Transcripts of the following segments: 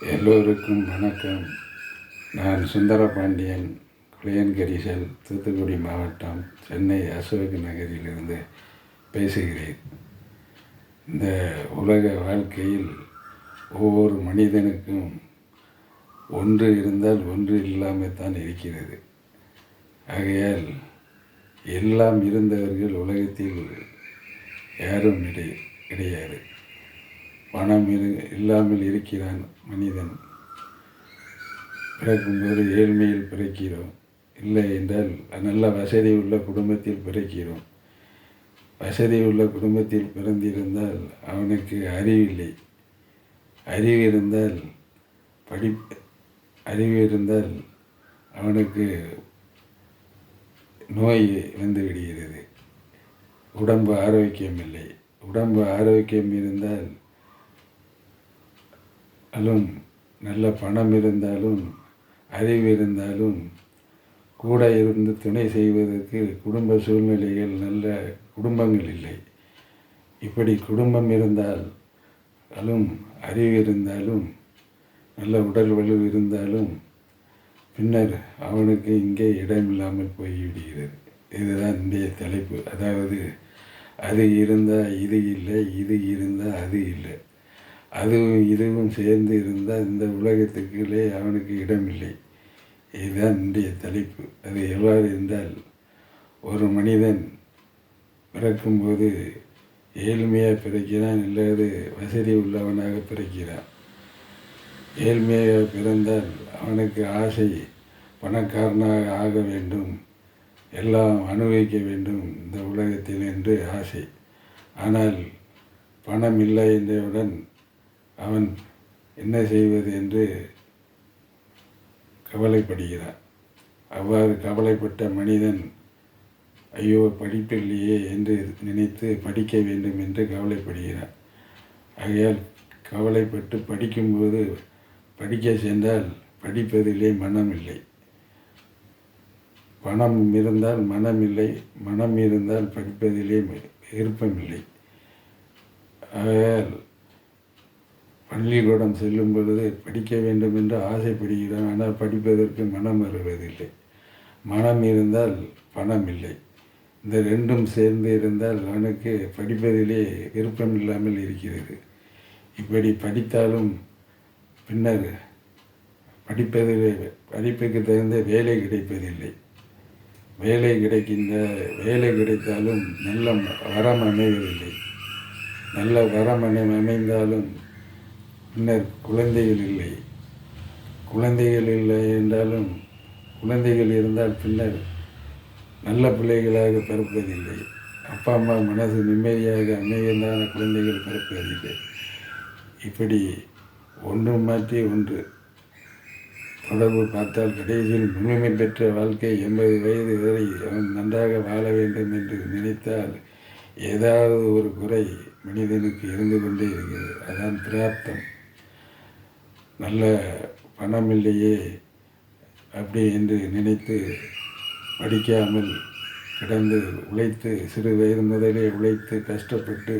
எல்லோருக்கும் வணக்கம். நான் சுந்தரபாண்டியன் குளியன்கரிசல் தூத்துக்குடி மாவட்டம் சென்னை அசோக் நகரிலிருந்து பேசுகிறேன். இந்த உலக வாழ்க்கையில் ஒவ்வொரு மனிதனுக்கும் ஒன்று இருந்தால் ஒன்று இல்லாமல் தான் இருக்கிறது. ஆகையால் எல்லாம் இருந்தவர்கள் உலகத்தில் யாரும் இடை கிடையாது. பணம் இரு இல்லாமல் இருக்கிறான் மனிதன். பிறக்கும்போது ஏழ்மையில் பிறக்கிறோம். இல்லை என்றால் நல்ல வசதி உள்ள குடும்பத்தில் பிறக்கிறோம். வசதி உள்ள குடும்பத்தில் பிறந்திருந்தால் அவனுக்கு அறிவில்லை. அறிவு இருந்தால் படி அறிவு இருந்தால் அவனுக்கு நோய் வந்து விடுகிறது. உடம்பு ஆரோக்கியம் இல்லை உடம்பு ஆரோக்கியம் இருந்தால் அலும் நல்ல பணம் இருந்தாலும் அறிவு இருந்தாலும் கூட இருந்து துணை செய்வதற்கு குடும்ப சூழ்நிலைகள் நல்ல குடும்பங்கள் இல்லை. இப்படி குடும்பம் இருந்தால் அலும் அறிவு இருந்தாலும் நல்ல உடல் வலு இருந்தாலும் பின்னர் அவனுக்கு இங்கே இடமில்லாமல் போய்விடுகிறது. இதுதான் இன்றைய தலைப்பு. அதாவது அது இருந்தால் இது இல்லை இது இருந்தால் அது இல்லை. அதுவும் இதுவும் சேர்ந்து இருந்தால் இந்த உலகத்துக்குள்ளே அவனுக்கு இடமில்லை. இதுதான் இன்றைய தலைப்பு. அது எவ்வாறு இருந்தால் ஒரு மனிதன் பிறக்கும்போது ஏழ்மையாக பிறக்கிறான் இல்லது வசதி உள்ளவனாக பிறக்கிறான். ஏழ்மையாக பிறந்தால் அவனுக்கு ஆசை பணக்காரனாக ஆக வேண்டும். எல்லாம் அனுபவிக்க வேண்டும் இந்த உலகத்தில் என்று ஆசை. ஆனால் பணம் இல்லை என்றவுடன் அவன் என்ன செய்வது என்று கவலைப்படுகிறான். அவ்வாறு கவலைப்பட்ட மனிதன் ஐயோ படிப்பில்லையே என்று நினைத்து படிக்க வேண்டும் என்று கவலைப்படுகிறான். ஆகையால் கவலைப்பட்டு படிக்கும்போது படிக்க சென்றால் படிப்பதிலே மனம் இல்லை பணம் இருந்தால் மனம் இல்லை மனம் இருந்தால் படிப்பதிலே விருப்பமில்லை. ஆகையால் பள்ளிக்கூடம் செல்லும் பொழுது படிக்க வேண்டும் என்று ஆசைப்படுகிறான். ஆனால் படிப்பதற்கு மனம் வருவதில்லை. மனம் இருந்தால் பணம் இல்லை. இந்த ரெண்டும் சேர்ந்து இருந்தால் அவனுக்கு படிப்பதிலே விருப்பம் இல்லாமல் இருக்கிறது. இப்படி படித்தாலும் பின்னர் படிப்பதிலே படிப்புக்கு தகுந்த வேலை கிடைப்பதில்லை. வேலை கிடைக்கின்ற வேலை கிடைத்தாலும் நல்ல வரம் அமைவதில்லை. நல்ல வரம் அமை அமைந்தாலும் பின்னர் குழந்தைகள் இல்லை. குழந்தைகள் இல்லை என்றாலும் குழந்தைகள் இருந்தால் பின்னர் நல்ல பிள்ளைகளாக பிறப்பதில்லை. அப்பா அம்மா மனது நிம்மதியாக அமைதியான குழந்தைகள் பிறப்பதில்லை. இப்படி ஒன்று மாற்றி ஒன்று தொடர்பு பார்த்தால் கடைசியில் முழுமை பெற்ற வாழ்க்கை எண்பது வயது வரை அவன் நன்றாக வாழ வேண்டும் என்று நினைத்தால் ஏதாவது ஒரு குறை மனிதனுக்கு இருந்து கொண்டே இருக்கிறது. அதான் பிராப்தம். நல்ல பணம் இல்லையே அப்படி என்று நினைத்து படிக்காமல் கிடந்து உழைத்து சிறு வயது முதலே உழைத்து கஷ்டப்பட்டு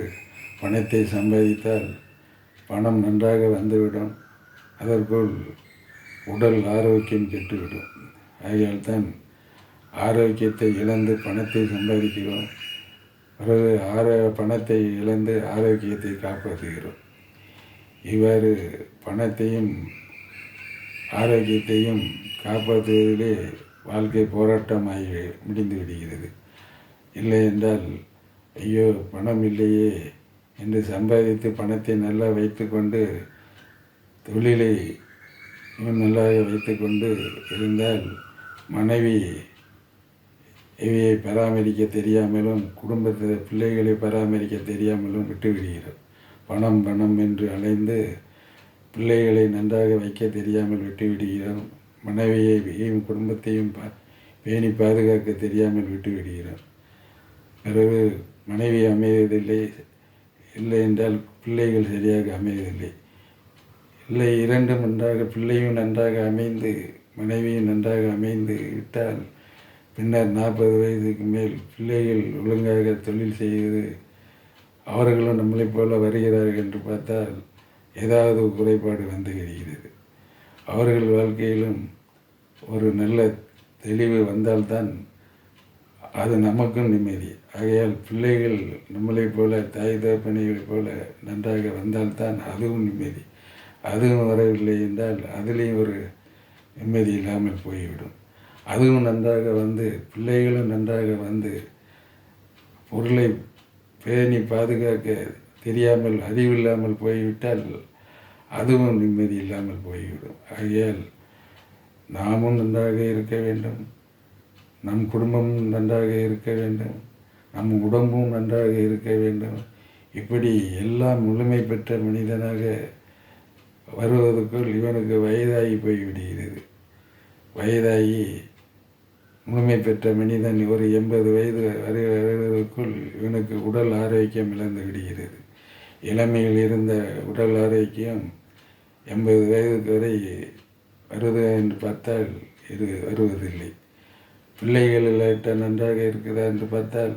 பணத்தை சம்பாதித்தால் பணம் நன்றாக வந்துவிடும். அதற்குள் உடல் ஆரோக்கியம் கெட்டுவிடும். ஆகையால் தான் ஆரோக்கியத்தை இழந்து பணத்தை சம்பாதிக்கிறோம். பிறகு ஆரோ பணத்தை இழந்து ஆரோக்கியத்தை காப்பாற்றுகிறோம். இவ்வாறு பணத்தையும் ஆரோக்கியத்தையும் காப்பாற்றுவதிலே வாழ்க்கை போராட்டமாகி முடிந்து விடுகிறது. இல்லை என்றால் ஐயோ பணம் இல்லையே என்று சம்பாதித்து பணத்தை நல்லா வைத்துக்கொண்டு தொழிலை நல்லாக வைத்துக்கொண்டு இருந்தால் மனைவி இவையை பராமரிக்க தெரியாமலும் குடும்பத்தில் பிள்ளைகளை பராமரிக்க தெரியாமலும் விட்டுவிடுகிறோம் பணம் பணம் என்று அலைந்து பிள்ளைகளை நன்றாக வைக்க தெரியாமல் விட்டுவிடுகிறார். மனைவியை மனைவியையும் குடும்பத்தையும் பா பேணி பாதுகாக்க தெரியாமல் விட்டுவிடுகிறார். பிறகு மனைவி அமைவதில்லை இல்லை என்றால் பிள்ளைகள் சரியாக அமைவதில்லை. இல்லை இரண்டும் நன்றாக பிள்ளையும் நன்றாக அமைந்து மனைவியும் நன்றாக அமைந்து விட்டால் பின்னர் நாற்பது வயதுக்கு மேல் பிள்ளைகள் ஒழுங்காக தொழில் செய்வது அவர்களும் நம்மளைப் போல வருகிறார்கள் என்று பார்த்தால் ஏதாவது குறைபாடு வந்து விடுகிறது. அவர்கள் வாழ்க்கையிலும் ஒரு நல்ல தெளிவு வந்தால்தான் அது நமக்கும் நிம்மதி. ஆகையால் பிள்ளைகள் நம்மளைப் போல தாய் தகப்பனைகளைப் போல நன்றாக வந்தால்தான் அதுவும் நிம்மதி. அதுவும் வரவில்லை என்றால் அதுலேயும் ஒரு நிம்மதி இல்லாமல் போய்விடும். அதுவும் நன்றாக வந்து பிள்ளைகளும் நன்றாக வந்து பொருளை பேணி பாதுகாக்க தெரியாமல் அறிவில்லாமல் போய்விட்டால் அதுவும் நிம்மதி இல்லாமல் போய்விடும். ஆகையால் நாமும் நன்றாக இருக்க வேண்டும். நம் குடும்பமும் நன்றாக இருக்க வேண்டும். நம் உடம்பும் நன்றாக இருக்க வேண்டும். இப்படி எல்லாம் முழுமை பெற்ற மனிதனாக வருவதற்குள் இவனுக்கு வயதாகி போய்விடுகிறது. வயதாகி முழுமை பெற்ற மனிதன் ஒரு எண்பது வயது வரை வருவதற்குள் இவனுக்கு உடல் ஆரோக்கியம் இழந்து விடுகிறது. இளமையில் இருந்த உடல் ஆரோக்கியம் எண்பது வயதுக்கு வரை வருது என்று பார்த்தால் இது வருவதில்லை. பிள்ளைகள் இல்லாட்ட நன்றாக இருக்குதா என்று பார்த்தால்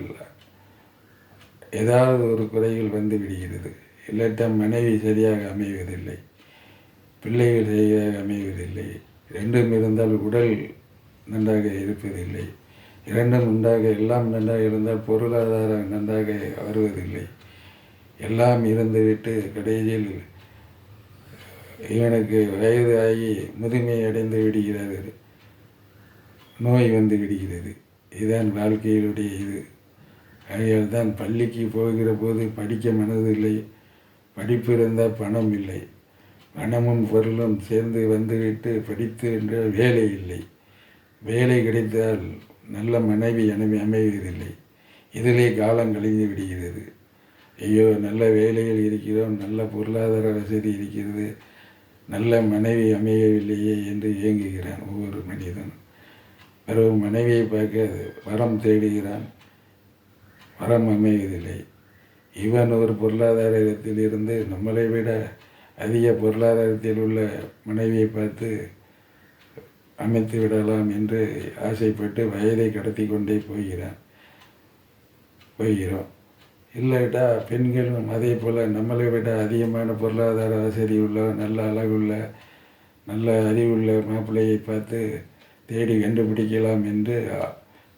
ஏதாவது ஒரு குறைகள் வந்து விடுகிறது. இல்லாட்ட மனைவி சரியாக அமைவதில்லை. பிள்ளைகள் சரியாக அமைவதில்லை. ரெண்டும் இருந்தால் உடல் நன்றாக இருப்பதில்லை. இரண்டும் நன்றாக எல்லாம் நன்றாக இருந்தால் பொருளாதாரம் நன்றாக வருவதில்லை. எல்லாம் இருந்துவிட்டு கடைசியில் இவனுக்கு வயது ஆகி முதுமை அடைந்து விடுகிறது நோய் வந்து விடுகிறது. இதுதான் வாழ்க்கையினுடைய இது. ஆகையால் தான் பள்ளிக்கு போகிற போது படிக்க மனதில்லை. படிப்பு இருந்தால் பணம் இல்லை. பணமும் பொருளும் சேர்ந்து வந்துவிட்டு படித்து என்ற வேலை இல்லை. வேலை கிடைத்தால் நல்ல மனைவி அனுமி அமைவதில்லை. இதிலே காலம் கழிந்து விடுகிறது. ஐயோ நல்ல வேலையில் இருக்கிறோம் நல்ல பொருளாதார வசதி இருக்கிறது நல்ல மனைவி அமையவில்லையே என்று இயங்குகிறான் ஒவ்வொரு மனிதன் பிறகு மனைவியை பார்க்க வரம் தேடுகிறான். வரம் அமைவதில்லை. இவன் ஒரு பொருளாதாரத்தில் இருந்து நம்மளை விட அதிக பொருளாதாரத்தில் உள்ள மனைவியை பார்த்து அமைத்து விடலாம் என்று ஆசைப்பட்டு வயதை கடத்தி கொண்டே போகிறான் போகிறோம். இல்லாட்டா பெண்களும் அதே போல் நம்மளை விட அதிகமான பொருளாதார வசதி உள்ள நல்ல அழகுள்ள நல்ல அறிவுள்ள மாப்பிள்ளையை பார்த்து தேடி கண்டுபிடிக்கலாம் என்று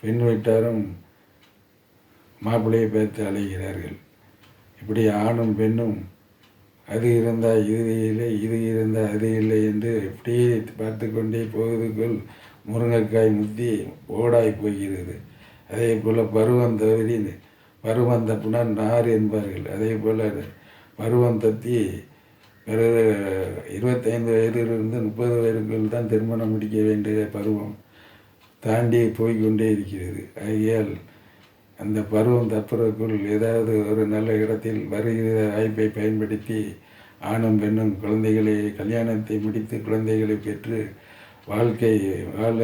பெண் வீட்டாரும் மாப்பிள்ளையை பார்த்து அலைகிறார்கள். இப்படி ஆணும் பெண்ணும் அது இருந்தால் இது இல்லை இது இருந்தால் அது இல்லை என்று இப்படியே பார்த்து கொண்டே போவதுக்குள் முருங்கைக்காய் முத்தி ஓடாய் போகிறது. அதே போல் பருவம் தவறி பருவம் தப்புனா நார் என்பார்கள். அதே போல் பருவம் தத்தி பிறகு இருபத்தைந்து வயதிலிருந்து முப்பது வயதுக்குள் தான் திருமணம் முடிக்க வேண்டிய பருவம் தாண்டி போய்கொண்டே இருக்கிறது. ஆகையால் அந்த பருவம் தப்புறதுக்குள் ஏதாவது ஒரு நல்ல இடத்தில் வருகிற வாய்ப்பை பயன்படுத்தி ஆணும் பெண்ணும் குழந்தைகளை கல்யாணத்தை முடித்து குழந்தைகளை பெற்று வாழ்க்கை வாழ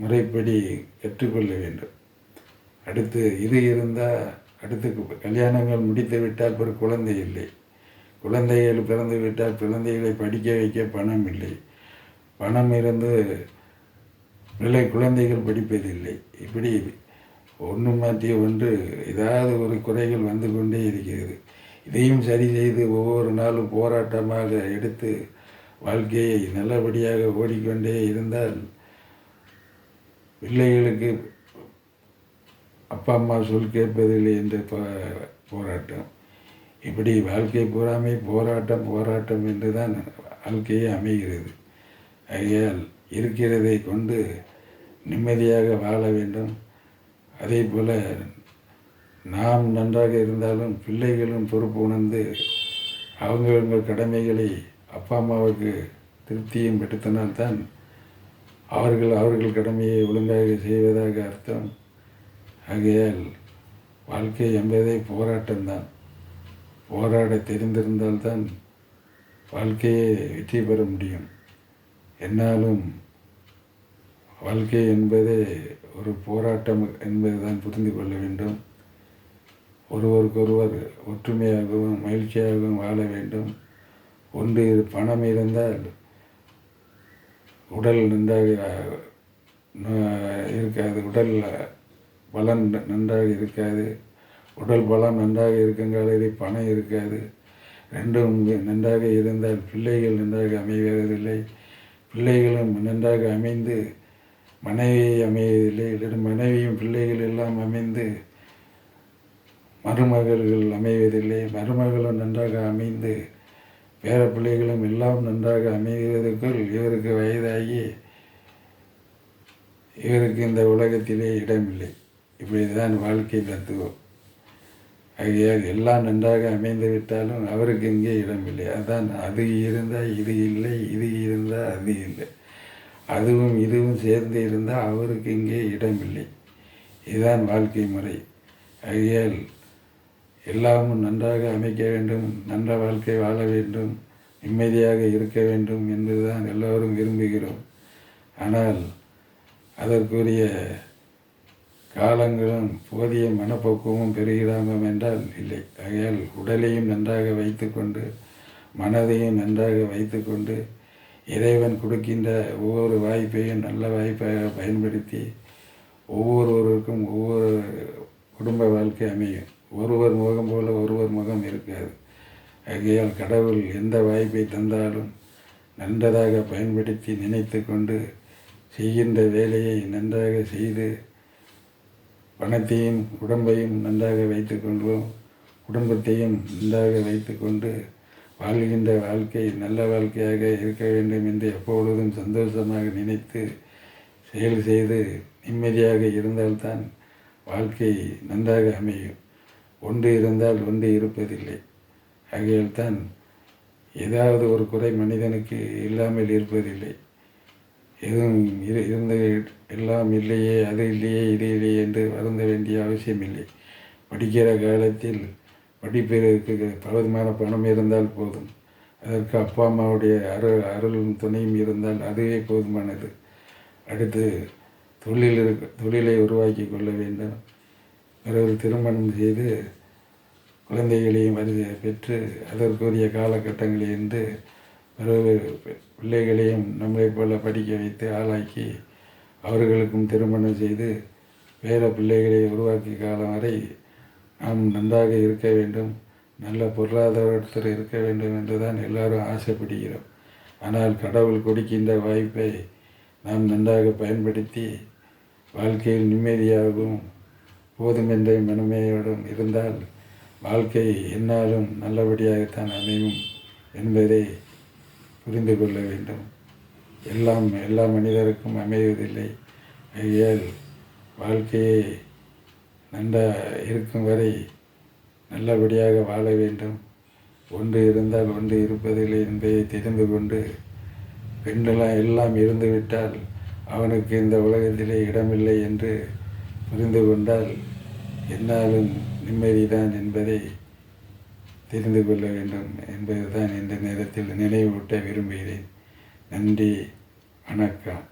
முறைப்படி கற்றுக்கொள்ள வேண்டும். அடுத்து இது இருந்தால் அடுத்து கல்யாணங்கள் முடித்து விட்டால் ஒரு குழந்தை இல்லை. குழந்தைகள் பிறந்து விட்டால் குழந்தைகளை படிக்க வைக்க பணம் இல்லை. பணம் இருந்து பிள்ளை குழந்தைகள் படிப்பதில்லை. இப்படி ஒன்று மாற்றி ஒன்று ஏதாவது ஒரு குறைகள் வந்து கொண்டே இருக்கிறது. இதையும் சரி செய்து ஒவ்வொரு நாளும் போராட்டமாக எடுத்து வாழ்க்கையை நல்லபடியாக ஓடிக்கொண்டே இருந்தால் பிள்ளைகளுக்கு அப்பா அம்மா சொல் கேட்பதில்லை என்ற போராட்டம். இப்படி வாழ்க்கை பூராமே போராட்டம் போராட்டம் என்று தான் வாழ்க்கையே அமைகிறது. ஆகையால் இருக்கிறதை கொண்டு நிம்மதியாக வாழ வேண்டும். அதே போல் நாம் நன்றாக இருந்தாலும் பிள்ளைகளும் பொறுப்பு உணர்ந்து அவங்கவுங்க கடமைகளை அப்பா அம்மாவுக்கு திருப்தியும் பெற்றுத்தனால்தான் அவர்கள் அவர்கள் கடமையை ஒழுங்காக செய்வதாக அர்த்தம். ஆகையால் வாழ்க்கை என்பதே போராட்டம்தான். போராட தெரிந்திருந்தால்தான் வாழ்க்கையை வெற்றி பெற முடியும். என்னாலும் வாழ்க்கை என்பதே ஒரு போராட்டம் என்பதுதான் புரிந்து கொள்ள வேண்டும். ஒருவருக்கொருவர் ஒற்றுமையாகவும் மகிழ்ச்சியாகவும் வாழ வேண்டும். ஒன்று பணம் இருந்தால் உடல் நன்றாக இருக்காது. உடல் பலன் நன்றாக இருக்காது. உடல் பலம் நன்றாக இருக்குங்காலே பணம் இருக்காது. ரெண்டும் நன்றாக இருந்தால் பிள்ளைகள் நன்றாக அமைவதில்லை பிள்ளைகளும் நன்றாக அமைந்து மனைவி அமைவதில்லை மனைவியும் பிள்ளைகள் எல்லாம் அமைந்து மருமகள்கள் அமைவதில்லை. மருமகளும் நன்றாக அமைந்து பேர பிள்ளைகளும் எல்லாம் நன்றாக அமைவதற்குள் இவருக்கு வயதாகி இவருக்கு இந்த உலகத்திலே இடமில்லை. இப்படி தான் வாழ்க்கை தத்துவம். ஆகையால் எல்லாம் நன்றாக அமைந்து விட்டாலும் அவருக்கு இங்கே இடமில்லை. அதான் அது இருந்தால் இது இல்லை இது இருந்தால் அது இல்லை. அதுவும் இதுவும் சேர்ந்து இருந்தால் அவருக்கு இங்கே இடமில்லை. இதுதான் வாழ்க்கை முறை. ஆகையால் எல்லாமும் நன்றாக அமைக்க வேண்டும் நல்ல வாழ்க்கை வாழ வேண்டும் நிம்மதியாக இருக்க வேண்டும் என்றுதான் எல்லோரும் விரும்புகிறோம். ஆனால் அதற்குரிய காலங்களும் போதிய மனப்பக்குவமும் பெறுகிறாமம் என்றால் இல்லை. ஆகையால் உடலையும் நன்றாக வைத்துக்கொண்டு மனதையும் நன்றாக வைத்துக்கொண்டு இறைவன் கொடுக்கின்ற ஒவ்வொரு வாய்ப்பையும் நல்ல வாய்ப்பாக பயன்படுத்தி ஒவ்வொருவருக்கும் ஒவ்வொரு குடும்ப வாழ்க்கை அமையும். ஒருவர் முகம் போல ஒருவர் முகம் இருக்காது. ஆகையால் கடவுள் எந்த வாய்ப்பை தந்தாலும் நன்றதாக பயன்படுத்தி நினைத்து கொண்டு செய்கின்ற வேலையை நன்றாக செய்து பணத்தையும் உடம்பையும் நன்றாக வைத்து கொள்வோம். குடும்பத்தையும் நன்றாக வைத்துக்கொண்டு வாழ்கின்ற வாழ்க்கை நல்ல வாழ்க்கையாக இருக்க வேண்டும் என்று எப்பொழுதும் சந்தோஷமாக நினைத்து செயல் செய்து நிம்மதியாக இருந்தால்தான் வாழ்க்கை நன்றாக அமையும். ஒன்று இருந்தால் ஒன்று இருப்பதில்லை. ஆகையால் தான் ஏதாவது ஒரு குறை மனிதனுக்கு இல்லாமல் இருப்பதில்லை. எதுவும் இரு இருந்து எல்லாம் இல்லையே அது இல்லையே இது இல்லையே என்று வருந்த வேண்டிய அவசியம் இல்லை படிக்கிற காலத்தில் படிப்பிற்கு பலவிதமான பணம் இருந்தால் போதும். அதற்கு அப்பா அம்மாவுடைய அருள் அருளும் துணையும் இருந்தால் அதுவே போதுமானது. அடுத்து தொழில் இருக்க தொழிலை உருவாக்கி கொள்ள வேண்டும். பிறகு திருமணம் செய்து குழந்தைகளையும் வரிசை பெற்று அதற்குரிய காலகட்டங்களில் இருந்து பிறகு பிள்ளைகளையும் நம்மளைப் போல படிக்க வைத்து ஆளாக்கி அவர்களுக்கும் திருமணம் செய்து வேறு பிள்ளைகளை உருவாக்கி காலம் வரை நாம் நன்றாக இருக்க வேண்டும். நல்ல பொருளாதாரத்தில் இருக்க வேண்டும் என்று தான் எல்லாரும் ஆசைப்படுகிறோம். ஆனால் கடவுள் கொடுக்கின்ற வாய்ப்பை நாம் நன்றாக பயன்படுத்தி வாழ்க்கையில் நிம்மதியாகவும் போதுமென்ற மனமையோடும் இருந்தால் வாழ்க்கை என்னாலும் நல்லபடியாகத்தான் அமையும் என்பதை புரிந்து கொள்ள வேண்டும். எல்லாம் எல்லா மனிதருக்கும் அமைவதில்லை. ஆகையால் வாழ்க்கையை நன்றாக இருக்கும் வரை நல்லபடியாக வாழ வேண்டும். ஒன்று இருந்தால் ஒன்று இருப்பதில்லை என்பதை தெரிந்து கொண்டு பெண்ணெல்லாம் எல்லாம் இருந்துவிட்டால் அவனுக்கு இந்த உலகத்திலே இடமில்லை என்று புரிந்து கொண்டால் என்னாலும் நிம்மதிதான் என்பதை தெரிந்து கொள்ள வேண்டும் என்பதுதான் இந்த நேரத்தில் நினைவூட்ட விரும்புகிறேன். நன்றி வணக்கம்.